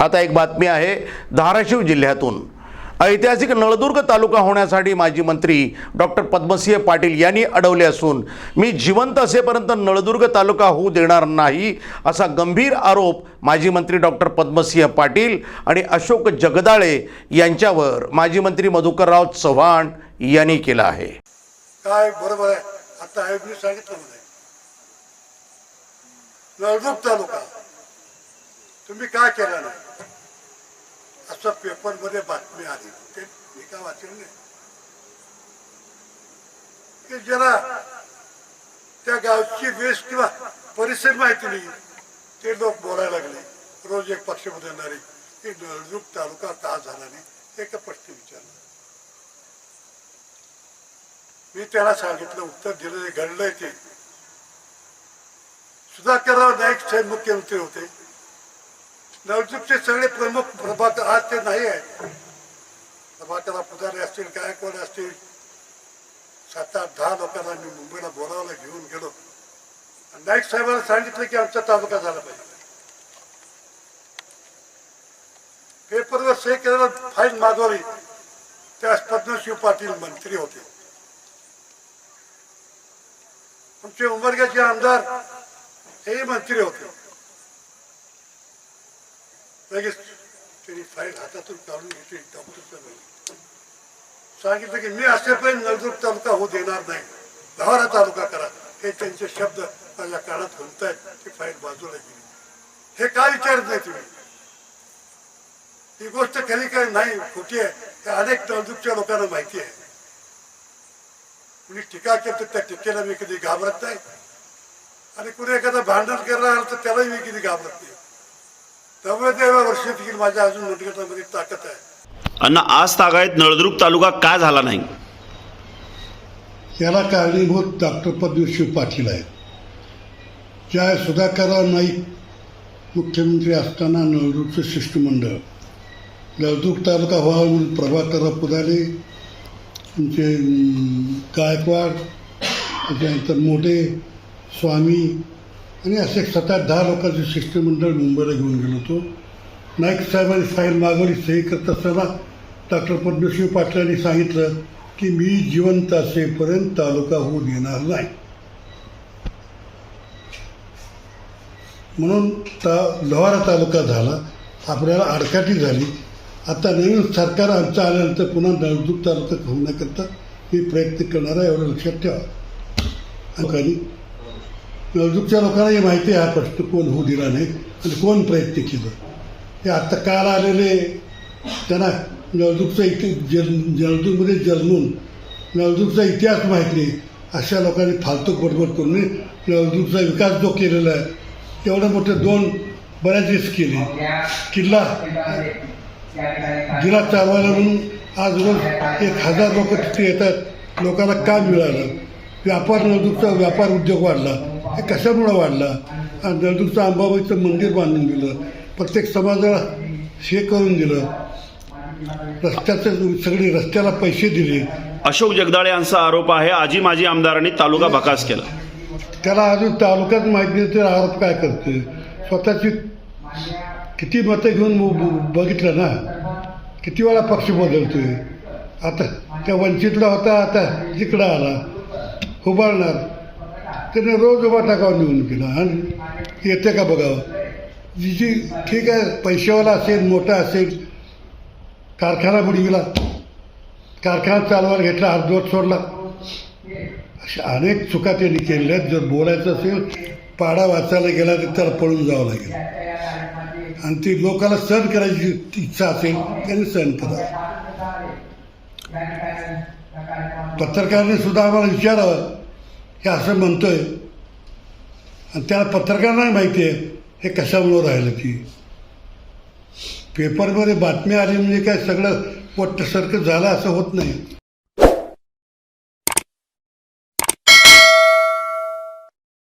आता एक बातमी आहे धाराशिव जिल्ह्यातून. ऐतिहासिक नळदुर्ग तालुका होण्यासाठी माजी मंत्री डॉक्टर पद्मसिंह पाटील यांनी अडवले असून मी जिवंत असेपर्यंत नळदुर्ग तालुका होऊ देणार नाही असा गंभीर आरोप माजी मंत्री डॉक्टर पद्मसिंह पाटील आणि अशोक जगदाळे यांच्यावर माजी मंत्री मधुकरराव चव्हाण यांनी केला आहे. काय बरोबर आहे? आता सांगितलं म्हणजे. नळदुर्ग तालुका. तुम्ही काय केलं नाही? असं पेपरमध्ये बातमी आली. ते मी काय वाचलं नाही की ज्याला त्या गावची वेश किंवा परिसर माहिती नाही. ते लोक बोलायला लागले. रोज एक पक्ष बदलणारे की नळदुर्ग तालुका का झाला नाही? एका प्रश्न विचारला. मी त्याला सांगितलं उत्तर दिलं जे घडलंय ते. सुधाकरराव नाईक साहेब मुख्यमंत्री होते. नवदीपचे सगळे प्रमुख प्रभात आज ते नाही आहेत. प्रभाकरराव पुजारी असतील गायकवाड असतील सात आठ दहा लोकांना मी मुंबईला बोलावलं घेऊन गेलो. आणि नाईक साहेबांना सांगितलं की आमचा तालुका झाला पाहिजे. पेपरवर सही केलेला फाईल मागवली. त्यास पद्मशिव पाटील मंत्री होते. आमचे उमरग्याचे आमदार हेही मंत्री होते. लगेच त्यांनी फाईल हातातून काढून घेतली डॉक्टरच्या सांगितलं की मी असेपर्यंत नळदुर्ग तालुका होऊ देणार नाही. लवारा तालुका करा. हे त्यांचे शब्द माझ्या कानात घुमतायत ती फाईल बाजूला गेली. हे काय विचारत नाही तुम्ही? ही गोष्ट खरी काय नाही खोटी आहे. हे अनेक नळदुर्गच्या लोकांना माहिती आहे. कुणी टीका केली तर त्या टीकेला मी कधी घाबरत नाही. आणि कुणी एखादा भांडण करणार आलं तर त्यालाही मी कधी घाबरत नाही. त्यामुळे तेव्हा वर्ष माझ्या अजून मनगटामध्ये ताकद आहे अण्णा आज तागायत नळदुर्ग तालुका का झाला नाही? याला कारणीभूत डॉक्टर पद्मशिव पाटील आहेत. ज्या सुधाकरराव नाईक मुख्यमंत्री असताना नळदुर्गचं शिष्टमंडळ नळदुर्ग तालुका व्हावा म्हणून प्रभाकरराव पुदारे तुमचे गायकवाड त्याच्यानंतर मोठे स्वामी आणि असे सात आठ दहा लोकांचे शिष्टमंडळ मुंबईला घेऊन गेलो होतो. नाईक साहेबांनी फाईल मागवली सही करत असताना डॉक्टर पद्मशिव पाटलांनी सांगितलं की मी जिवंत असेपर्यंत तालुका होऊ देणार नाही. म्हणून ता लोहारा तालुका झाला आपल्याला आडकाठी झाली. आता नवीन सरकार आमचं आल्यानंतर पुन्हा नळदुर्ग तालुका होण्याकरता मी प्रयत्न करणार आहे एवढं लक्षात ठेवा. लोकांनी नळदुर्गच्या लोकांनाही माहिती आहे हा प्रश्न कोण होऊ दिला नाही आणि कोण प्रयत्न केलं? हे आत्ता काल आलेले त्यांना नळदुर्गचा इति जल नळदुर्गमध्ये जन्मून नळदुर्गचा इतिहास माहीत नाही. अशा लोकांनी फालतू बडबड करून नळदुर्गचा विकास जो केलेला आहे एवढं मोठे दोन बऱ्याच दिवस केले. किल्ला जिल्हा चालवायला म्हणून आज रोज एक हजार लोक तिथे येतात लोकांना काम मिळालं. व्यापार नळदुर्गचा व्यापार उद्योग वाढला. हे कशामुळं वाढला? आणि नळदुर्गचं अंबाबाईचं मंदिर बांधून दिलं प्रत्येक समाजाला हे करून दिलं रस्त्याचं सगळे रस्त्याला पैसे दिले. अशोक जगदाळे यांचा आरोप आहे. आजी माजी आमदारांनी तालुका बकास केला. त्याला अजून तालुक्यात माहिती नाही तर आरोप काय करते स्वतःची किती मतं घेऊन बघितलं ना? किती वेळा पक्ष बदलतोय? आता त्या वंचितला होता आता जिकडं आला. उभारणार. त्याने रोज उभा टाकावा केला आणि येते का बघावं जी जी ठीक आहे पैशावाला असेल मोठा असेल कारखाना बुडविला कारखाना चालवायला घेतला अर्धवट सोडला. अशा अनेक चुका त्यांनी केलेल्या आहेत. जर बोलायचं असेल पाडा वाचायला गेला तर त्याला पळून जावं लागेल. आणि ती लोकांना सहन करायची इच्छा असेल त्यांनी सहन करा. पत्रकारांनी सुद्धा आम्हाला विचारावं. हे असं म्हणतोय. आणि त्याला पत्रकारांना माहिती आहे. हे कशामुळं राहिलं ती? पेपरमध्ये बातमी आली म्हणजे काय सगळं पोट्टसारखं झालं असं होत नाही.